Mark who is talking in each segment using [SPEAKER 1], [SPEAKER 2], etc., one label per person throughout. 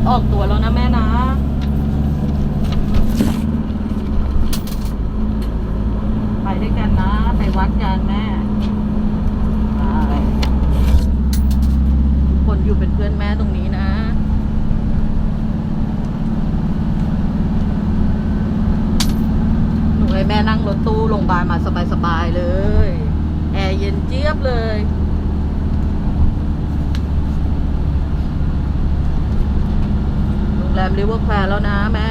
[SPEAKER 1] ถออกตัวแล้วนะแม่นะไปด้วยกันนะ ไปวัดกันแม่ไปทุกคนอยู่เป็นเพื่อนแม่ตรงนี้นะหนูให้แม่นั่งรถตู้โรงพยาบาลมาสบายๆเลย แอร์เย็นเจี๊ยบเลย โรงแรมริเวอร์แควร์แล้วนะแม่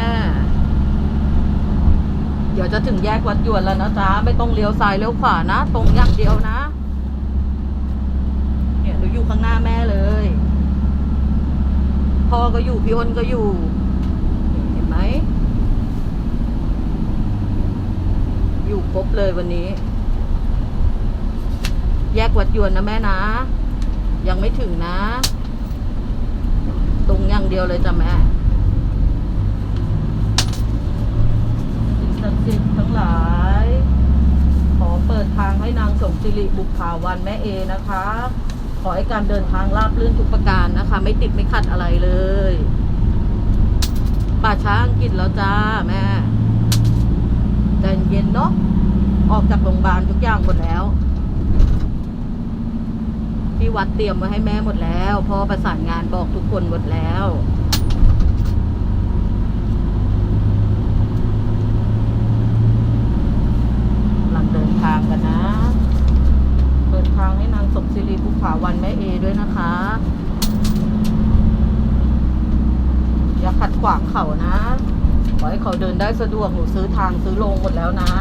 [SPEAKER 1] เดี๋ยวจะถึงแยกวัดยวนแล้วนะจ๊ะ ไม่ต้องเลี้ยวซ้ายเลี้ยวขวานะ ตรงอย่างเดียวนะ เนี่ยหนูอยู่ข้างหน้าแม่เลย พ่อก็อยู่ พี่อ้นก็อยู่ เห็นไหม อยู่ครบเลยวันนี้ แยกวัดยวนนะแม่นะ ยังไม่ถึงนะ ตรงอย่างเดียวเลยจ้ะแม่สิ่งศักดิ์สิทธิ์ทั้งหลาย ขอเปิดทางให้นาง สมสิริบุกขาววันแม่เอนะคะ ขอให้การเดินทางราบรื่นทุกประการนะคะ ไม่ติดไม่ขัดอะไรเลย ป่าช้าอังกฤษแล้วจ้าแม่ใจเย็นเนาะออกจากโรงพยาบาลทุกอย่างหมดแล้วที่วัดเตรียมไว้ให้แม่หมดแล้วพ่อประสานงานบอกทุกคนหมดแล้วกำลังเดินทางกันนะ เปิดทางให้นาง สิริภูผาวันแม่เอด้วยนะคะ อย่าขัดขวางเขานะ ขอให้เขาเดินได้สะดวก หนูซื้อทางซื้อลงหมดแล้วนะ